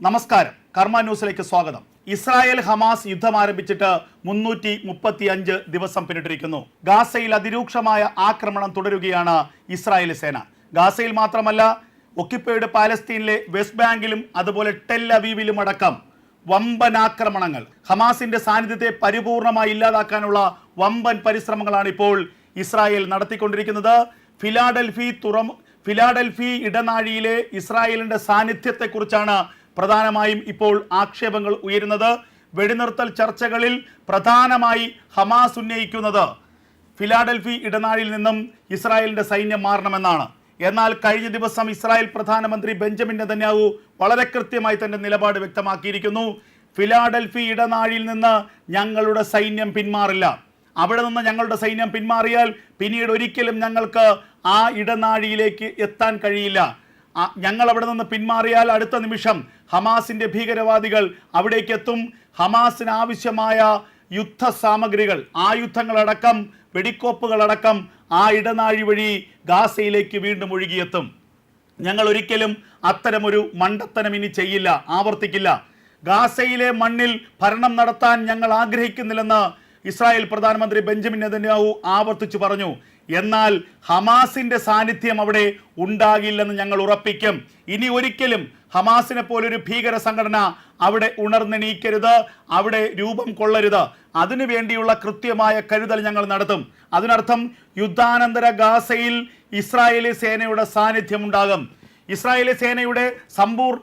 നമസ്കാരം. കർമ്മ ന്യൂസിലേക്ക് സ്വാഗതം. ഇസ്രായേൽ ഹമാസ് യുദ്ധം ആരംഭിച്ചിട്ട് മുന്നൂറ്റി മുപ്പത്തി അഞ്ച് ദിവസം പിന്നിട്ടിരിക്കുന്നു. ഗാസയിൽ അതിരൂക്ഷമായ ആക്രമണം തുടരുകയാണ് ഇസ്രായേൽ സേന. ഗാസയിൽ മാത്രമല്ല ഒക്കിപ്പയുടെ പാലസ്തീനിലെ വെസ്റ്റ് ബാങ്കിലും അതുപോലെ ടെൽ അവീവിലും അടക്കം വമ്പൻ ആക്രമണങ്ങൾ. ഹമാസിന്റെ സാന്നിധ്യത്തെ പരിപൂർണമായി ഇല്ലാതാക്കാനുള്ള വമ്പൻ പരിശ്രമങ്ങളാണ് ഇപ്പോൾ ഇസ്രായേൽ നടത്തിക്കൊണ്ടിരിക്കുന്നത്. ഫിലാഡൽഫി തുറമു ഫിലാഡൽഫി ഇടനാഴിയിലെ ഇസ്രായേലിന്റെ സാന്നിധ്യത്തെക്കുറിച്ചാണ് പ്രധാനമായും ഇപ്പോൾ ആക്ഷേപങ്ങൾ ഉയരുന്നത് വെടിനിർത്തൽ ചർച്ചകളിൽ പ്രധാനമായി ഹമാസ് ഉന്നയിക്കുന്നത്. ഫിലാഡൽഫി ഇടനാഴിൽ നിന്നും ഇസ്രായേലിന്റെ സൈന്യം മാറണമെന്നാണ്. എന്നാൽ കഴിഞ്ഞ ദിവസം ഇസ്രായേൽ പ്രധാനമന്ത്രി ബെഞ്ചമിൻ നെതന്യാഹു വളരെ കൃത്യമായി തന്റെ നിലപാട് വ്യക്തമാക്കിയിരിക്കുന്നു. ഫിലാഡൽഫി ഇടനാഴിയിൽ നിന്ന് ഞങ്ങളുടെ സൈന്യം പിന്മാറില്ല. അവിടെ നിന്ന് ഞങ്ങളുടെ സൈന്യം പിന്മാറിയാൽ പിന്നീട് ഒരിക്കലും ഞങ്ങൾക്ക് ആ ഇടനാഴിയിലേക്ക് എത്താൻ കഴിയില്ല. ഞങ്ങൾ അവിടെ നിന്ന് പിന്മാറിയാൽ അടുത്ത നിമിഷം ഹമാസിന്റെ ഭീകരവാദികൾ അവിടേക്ക് എത്തും ഹമാസിന് ആവശ്യമായ യുദ്ധ സാമഗ്രികൾ ആയുധങ്ങളടക്കം വെടിക്കോപ്പുകളടക്കം ആ ഇടനാഴി വഴി ഗാസയിലേക്ക് വീണ്ടും ഒഴുകിയെത്തും. ഞങ്ങൾ ഒരിക്കലും അത്തരമൊരു മണ്ടത്തനം ഇനി ചെയ്യില്ല ആവർത്തിക്കില്ല. ഗാസയിലെ മണ്ണിൽ ഭരണം നടത്താൻ ഞങ്ങൾ ആഗ്രഹിക്കുന്നില്ലെന്ന് ഇസ്രായേൽ പ്രധാനമന്ത്രി ബെഞ്ചമിൻ നെതന്യാഹു ആവർത്തിച്ചു പറഞ്ഞു. എന്നാൽ ഹമാസിന്റെ സാന്നിധ്യം അവിടെ ഉണ്ടാകില്ലെന്ന് ഞങ്ങൾ ഉറപ്പിക്കും. ഇനി ഒരിക്കലും ഹമാസിനെ പോലൊരു ഭീകര സംഘടന അവിടെ ഉണർന്നെണീക്കരുത് അവിടെ രൂപം കൊള്ളരുത്. അതിനു വേണ്ടിയുള്ള കൃത്യമായ കരുതൽ ഞങ്ങൾ നടത്തും. അതിനർത്ഥം യുദ്ധാനന്തര ഗാസയിൽ ഇസ്രായേലി സേനയുടെ സാന്നിധ്യം ഉണ്ടാകും. ഇസ്രായേലി സേനയുടെ സമ്പൂർ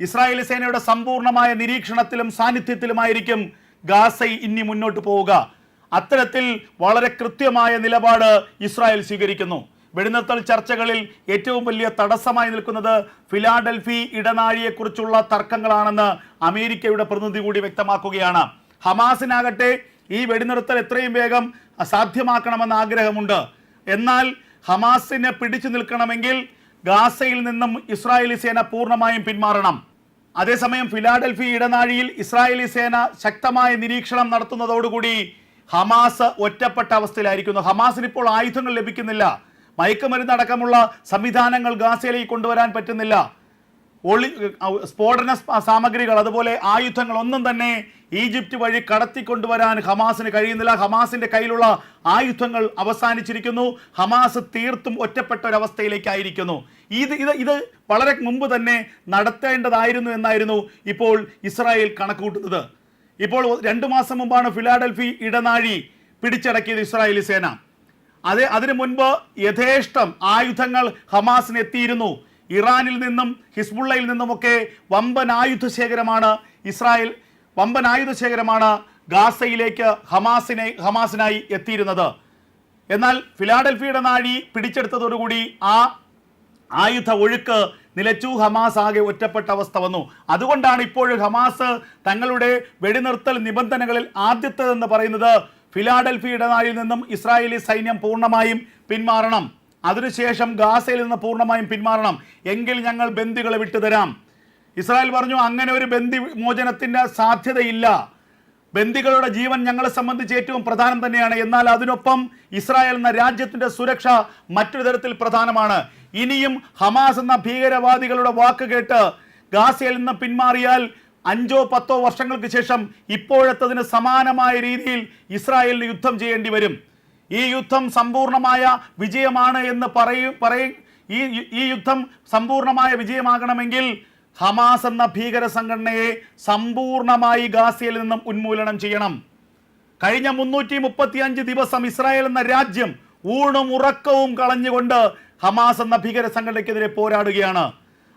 ഇസ്രായേലി സേനയുടെ സമ്പൂർണമായ നിരീക്ഷണത്തിലും സാന്നിധ്യത്തിലുമായിരിക്കും ഗാസ ഇനി മുന്നോട്ട് പോവുക. അത്തരത്തിൽ വളരെ കൃത്യമായ നിലപാട് ഇസ്രായേൽ സ്വീകരിക്കുന്നു. വെടിനിർത്തൽ ചർച്ചകളിൽ ഏറ്റവും വലിയ തടസ്സമായി നിൽക്കുന്നത് ഫിലാഡൽഫി ഇടനാഴിയെക്കുറിച്ചുള്ള തർക്കങ്ങളാണെന്ന് അമേരിക്കയുടെ പ്രതിനിധി കൂടി വ്യക്തമാക്കുകയാണ്. ഹമാസിനാകട്ടെ ഈ വെടിനിർത്തൽ എത്രയും വേഗം സാധ്യമാക്കണമെന്ന് ആഗ്രഹമുണ്ട്. എന്നാൽ ഹമാസിനെ പിടിച്ചു നിൽക്കണമെങ്കിൽ ഗാസയിൽ നിന്നും ഇസ്രായേലി സേന പൂർണമായും പിന്മാറണം. അതേസമയം ഫിലാഡൽഫി ഇടനാഴിയിൽ ഇസ്രായേലി സേന ശക്തമായ നിരീക്ഷണം നടത്തുന്നതോടുകൂടി ഹമാസ് ഒറ്റപ്പെട്ട അവസ്ഥയിലായിരിക്കുന്നു. ഹമാസിന് ഇപ്പോൾ ആയുധങ്ങൾ ലഭിക്കുന്നില്ല. മയക്കുമരുന്ന് അടക്കമുള്ള സംവിധാനങ്ങൾ ഗാസയിലേക്ക് കൊണ്ടുവരാൻ പറ്റുന്നില്ല. ഒളി സ്ഫോടന സാമഗ്രികൾ അതുപോലെ ആയുധങ്ങൾ ഒന്നും തന്നെ ഈജിപ്റ്റ് വഴി കടത്തിക്കൊണ്ടുവരാൻ ഹമാസിന് കഴിയുന്നില്ല. ഹമാസിന്റെ കയ്യിലുള്ള ആയുധങ്ങൾ അവസാനിച്ചിരിക്കുന്നു. ഹമാസ് തീർത്തും ഒറ്റപ്പെട്ട ഒരവസ്ഥയിലേക്കായിരിക്കുന്നു ഇത് ഇത് ഇത് വളരെ മുമ്പ് തന്നെ നടത്തേണ്ടതായിരുന്നു എന്നായിരുന്നു ഇപ്പോൾ ഇസ്രായേൽ കണക്കുകൂട്ടുന്നത്. ഇപ്പോൾ രണ്ടു മാസം മുമ്പാണ് ഫിലാഡൽഫി ഇടനാഴി പിടിച്ചടക്കിയത് ഇസ്രായേലി സേന. അത് അതിനു മുൻപ് യഥേഷ്ടം ആയുധങ്ങൾ ഹമാസിന് എത്തിയിരുന്നു. ഇറാനിൽ നിന്നും ഹിസ്ബുള്ളയിൽ നിന്നുമൊക്കെ വമ്പൻ ആയുധ ശേഖരമാണ് ഇസ്രായേൽ വമ്പൻ ആയുധ ശേഖരമാണ് ഗാസയിലേക്ക് ഹമാസിനെ ഹമാസിനായി എത്തിയിരുന്നത്. എന്നാൽ ഫിലാഡൽഫിയുടെ നാഴി പിടിച്ചെടുത്തതോടുകൂടി ആ ആയുധ ഒഴുക്ക് നിലച്ചു ഹമാസ് ആകെ ഒറ്റപ്പെട്ട അവസ്ഥ വന്നു. അതുകൊണ്ടാണ് ഇപ്പോഴും ഹമാസ് തങ്ങളുടെ വെടിനിർത്തൽ നിബന്ധനകളിൽ ആദ്യത്തേതെന്ന് പറയുന്നത്. ഫിലാഡൽഫി ഇടനാഴിയിൽ നിന്നും ഇസ്രായേലി സൈന്യം പൂർണമായും പിന്മാറണം. അതിനുശേഷം ഗാസയിൽ നിന്ന് പൂർണമായും പിന്മാറണം. എങ്കിൽ ഞങ്ങൾ ബന്ദികളെ വിട്ടുതരാം. ഇസ്രായേൽ പറഞ്ഞു അങ്ങനെ ഒരു ബന്ദി മോചനത്തിന്റെ സാധ്യതയില്ല. ബന്ദികളുടെ ജീവൻ ഞങ്ങളെ സംബന്ധിച്ച് ഏറ്റവും പ്രധാനം തന്നെയാണ്. എന്നാൽ അതിനൊപ്പം ഇസ്രായേൽ എന്ന രാജ്യത്തിന്റെ സുരക്ഷ മറ്റൊരു തരത്തിൽ പ്രധാനമാണ്. ഇനിയും ഹമാസ് എന്ന ഭീകരവാദികളുടെ വാക്ക് കേട്ട് ഗാസയിൽ നിന്ന് പിന്മാറിയാൽ അഞ്ചോ പത്തോ വർഷങ്ങൾക്ക് ശേഷം ഇപ്പോഴത്തതിന് സമാനമായ രീതിയിൽ ഇസ്രായേലിന് യുദ്ധം ചെയ്യേണ്ടി വരും. ഈ യുദ്ധം സമ്പൂർണമായ വിജയമാണ് എന്ന് പറയും പറയും ഈ ഈ യുദ്ധം സമ്പൂർണമായ വിജയമാകണമെങ്കിൽ ഹമാസ് എന്ന ഭീകര സംഘടനയെ സമ്പൂർണമായി ഗാസയിൽ നിന്നും ഉന്മൂലനം ചെയ്യണം. കഴിഞ്ഞ മുന്നൂറ്റി ദിവസം ഇസ്രായേൽ എന്ന രാജ്യം ഊണും ഉറക്കവും കളഞ്ഞുകൊണ്ട് ഹമാസ് എന്ന ഭീകര സംഘടനയ്ക്കെതിരെ പോരാടുകയാണ്.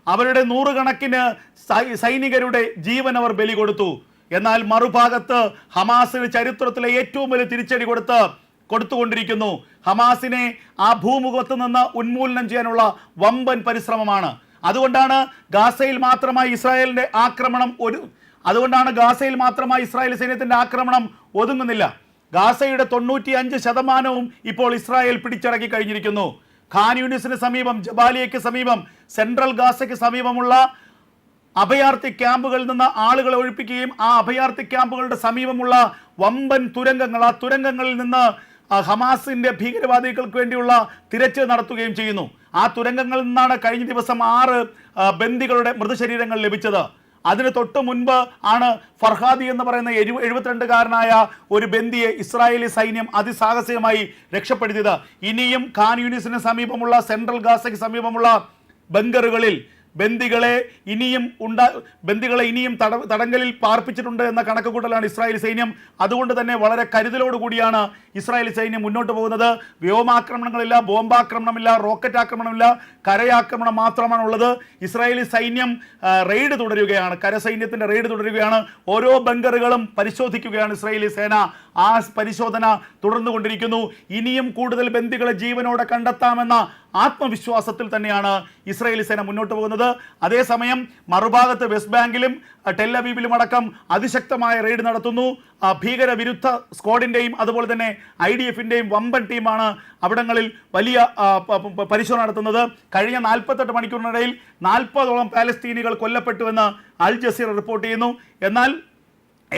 അവരുടെ നൂറുകണക്കിന് സൈനികരുടെ ജീവൻ അവർ ബലി കൊടുത്തു. എന്നാൽ മറുഭാഗത്ത് ഹമാസിന് ചരിത്രത്തിലെ ഏറ്റവും വലിയ തിരിച്ചടി കൊടുത്ത് കൊടുത്തുകൊണ്ടിരിക്കുന്നു. ഹമാസിനെ ആ ഭൂമുഖത്ത് നിന്ന് ഉന്മൂലനം ചെയ്യാനുള്ള വമ്പൻ പരിശ്രമമാണ്. അതുകൊണ്ടാണ് ഗാസയിൽ മാത്രമായി ഇസ്രായേലിന്റെ ആക്രമണം ഒരു അതുകൊണ്ടാണ് ഗാസയിൽ മാത്രമായി ഇസ്രായേൽ സൈന്യത്തിന്റെ ആക്രമണം ഒതുങ്ങുന്നില്ല. ഗാസയുടെ തൊണ്ണൂറ്റി അഞ്ച് ശതമാനവും ഇപ്പോൾ ഇസ്രായേൽ പിടിച്ചടക്കി കഴിഞ്ഞിരിക്കുന്നു. ഖാൻ യൂണിസിന് സമീപം ജബാലിയയ്ക്ക് സമീപം സെൻട്രൽ ഗാസയ്ക്ക് സമീപമുള്ള അഭയാർത്ഥി ക്യാമ്പുകളിൽ നിന്ന് ആളുകളെ ഒഴിപ്പിക്കുകയും ആ അഭയാർത്ഥി ക്യാമ്പുകളുടെ സമീപമുള്ള വമ്പൻ തുരങ്കങ്ങൾ ആ തുരങ്കങ്ങളിൽ നിന്ന് ഹമാസിന്റെ ഭീകരവാദികൾക്ക് വേണ്ടിയുള്ള തിരച്ചിൽ നടത്തുകയും ചെയ്യുന്നു. ആ തുരങ്കങ്ങളിൽ നിന്നാണ് കഴിഞ്ഞ ദിവസം ആറ് ബന്ദികളുടെ മൃതശരീരങ്ങൾ ലഭിച്ചത്. അതിന് തൊട്ട് മുൻപ് ആണ് ഫർഹാദി എന്ന് പറയുന്ന എഴു എഴുപത്തിരണ്ടുകാരനായ ഒരു ബന്ദിയെ ഇസ്രായേലി സൈന്യം അതിസാഹസികമായി രക്ഷപ്പെടുത്തിയത്. ഇനിയും ഖാൻ യൂണിസിന് സമീപമുള്ള സെൻട്രൽ ഗാസയ്ക്ക് സമീപമുള്ള ബങ്കറുകളിൽ ബന്ദികളെ ഇനിയും ഉണ്ടാ ബന്ദികളെ ഇനിയും തട തടങ്കലിൽ പാർപ്പിച്ചിട്ടുണ്ട് എന്ന കണക്കുകൂട്ടലാണ് ഇസ്രായേൽ സൈന്യം. അതുകൊണ്ട് തന്നെ വളരെ കരുതലോടുകൂടിയാണ് ഇസ്രായേൽ സൈന്യം മുന്നോട്ട് പോകുന്നത്. വ്യോമാക്രമണങ്ങളില്ല ബോംബാക്രമണമില്ല റോക്കറ്റ് ആക്രമണമില്ല കരയാക്രമണം മാത്രമാണ് ഉള്ളത് ഇസ്രായേലി സൈന്യം റെയ്ഡ് തുടരുകയാണ്. കരസൈന്യത്തിന്റെ റെയ്ഡ് തുടരുകയാണ്. ഓരോ ബങ്കറുകളും പരിശോധിക്കുകയാണ് ഇസ്രായേലി സേന. ആ പരിശോധന തുടർന്നുകൊണ്ടിരിക്കുന്നു. ഇനിയും കൂടുതൽ ബന്ദികളെ ജീവനോടെ കണ്ടെത്താമെന്ന ആത്മവിശ്വാസത്തിൽ തന്നെയാണ് ഇസ്രായേലി സേന മുന്നോട്ട് പോകുന്നത്. അതേസമയം മറുഭാഗത്ത് വെസ്റ്റ് ബാങ്കിലും ടെല്ലവീപിലും അടക്കം അതിശക്തമായ റെയ്ഡ് നടത്തുന്നു. ഭീകരവിരുദ്ധ സ്ക്വാഡിന്റെയും അതുപോലെ തന്നെ ഐ ഡി എഫിന്റെയും വമ്പൻ ടീമാണ് അവിടങ്ങളിൽ വലിയ പരിശോധന നടത്തുന്നത്. കഴിഞ്ഞ നാൽപ്പത്തെട്ട് മണിക്കൂറിനിടയിൽ നാൽപ്പതോളം പാലസ്തീനികൾ കൊല്ലപ്പെട്ടുവെന്ന് അൽ ജസീർ റിപ്പോർട്ട് ചെയ്യുന്നു. എന്നാൽ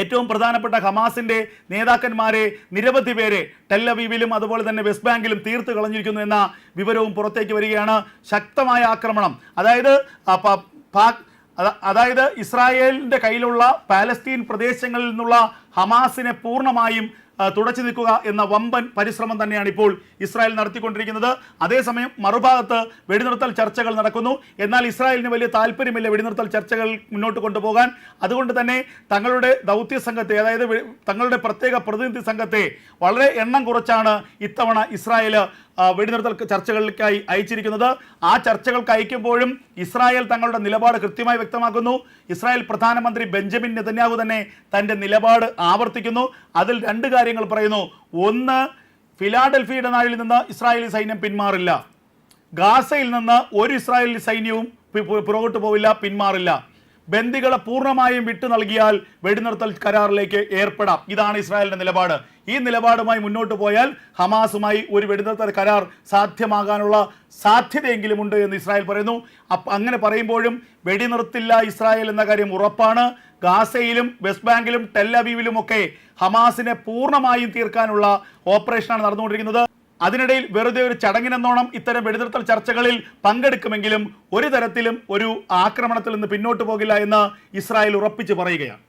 ഏറ്റവും പ്രധാനപ്പെട്ട ഹമാസിന്റെ നേതാക്കന്മാരെ നിരവധി പേരെ ടെല്ലവീവിലും അതുപോലെ തന്നെ വെസ്റ്റ് ബാങ്കിലും തീർത്ത് കളഞ്ഞിരിക്കുന്നു എന്ന വിവരവും പുറത്തേക്ക് വരികയാണ്. ശക്തമായ ആക്രമണം. അതായത് പാക് അതായത് ഇസ്രായേലിന്റെ കയ്യിലുള്ള പാലസ്തീൻ പ്രദേശങ്ങളിൽ നിന്നുള്ള ഹമാസിനെ പൂർണമായും തുടച്ചു നിൽക്കുക എന്ന വമ്പൻ പരിശ്രമം തന്നെയാണ് ഇപ്പോൾ ഇസ്രായേൽ നടത്തിക്കൊണ്ടിരിക്കുന്നത്. അതേസമയം മറുഭാഗത്ത് വെടിനിർത്തൽ ചർച്ചകൾ നടക്കുന്നു. എന്നാൽ ഇസ്രായേലിന് വലിയ താല്പര്യമില്ല വെടിനിർത്തൽ ചർച്ചകൾ മുന്നോട്ട് കൊണ്ടുപോകാൻ. അതുകൊണ്ട് തന്നെ തങ്ങളുടെ ദൗത്യ സംഘത്തെ അതായത് തങ്ങളുടെ പ്രത്യേക പ്രതിനിധി സംഘത്തെ വളരെ എണ്ണം കുറച്ചാണ് ഇത്തവണ ഇസ്രായേൽ വെടിനിർത്തൽ ചർച്ചകൾക്കായി അയച്ചിരിക്കുന്നത്. ആ ചർച്ചകൾക്ക് അയക്കുമ്പോഴും ഇസ്രായേൽ തങ്ങളുടെ നിലപാട് കൃത്യമായി വ്യക്തമാക്കുന്നു. ഇസ്രായേൽ പ്രധാനമന്ത്രി ബെഞ്ചമിൻ നെതന്യാഹു തന്നെ തന്റെ നിലപാട് ആവർത്തിക്കുന്നു. അതിൽ രണ്ട് കാര്യങ്ങൾ പറയുന്നു. ഒന്ന് ഫിലാഡൽഫിയുടെ നാളിൽ നിന്ന് ഇസ്രായേലി സൈന്യം പിന്മാറില്ല. ഗാസയിൽ നിന്ന് ഒരു ഇസ്രായേലി സൈന്യവും പുറകോട്ട് പോവില്ല പിന്മാറില്ല. ബന്ദികളെ പൂർണമായും വിട്ടു നൽകിയാൽ വെടിനിർത്തൽ കരാറിലേക്ക് ഏർപ്പെടാം. ഇതാണ് ഇസ്രായേലിന്റെ നിലപാട്. ഈ നിലപാടുമായി മുന്നോട്ട് പോയാൽ ഹമാസുമായി ഒരു വെടിനിർത്തൽ കരാർ സാധ്യമാകാനുള്ള സാധ്യതയെങ്കിലും ഉണ്ട് എന്ന് ഇസ്രായേൽ പറയുന്നു. അങ്ങനെ പറയുമ്പോഴും വെടിനിർത്തില്ല ഇസ്രായേൽ എന്ന കാര്യം ഉറപ്പാണ്. ഗാസയിലും വെസ്റ്റ് ബാങ്കിലും ടെല്ലവീവിലും ഒക്കെ ഹമാസിനെ പൂർണമായും തീർക്കാനുള്ള ഓപ്പറേഷനാണ് നടന്നുകൊണ്ടിരിക്കുന്നത്. അതിനിടയിൽ വെറുതെ ഒരു ചടങ്ങിനെന്നോണം ഇത്തരം വെടിനിർത്തൽ ചർച്ചകളിൽ പങ്കെടുക്കുമെങ്കിലും ഒരു തരത്തിലും ഒരു ആക്രമണത്തിൽ നിന്ന് പിന്നോട്ട് പോകില്ല എന്ന് ഇസ്രായേൽ ഉറപ്പിച്ച് പറയുകയാണ്.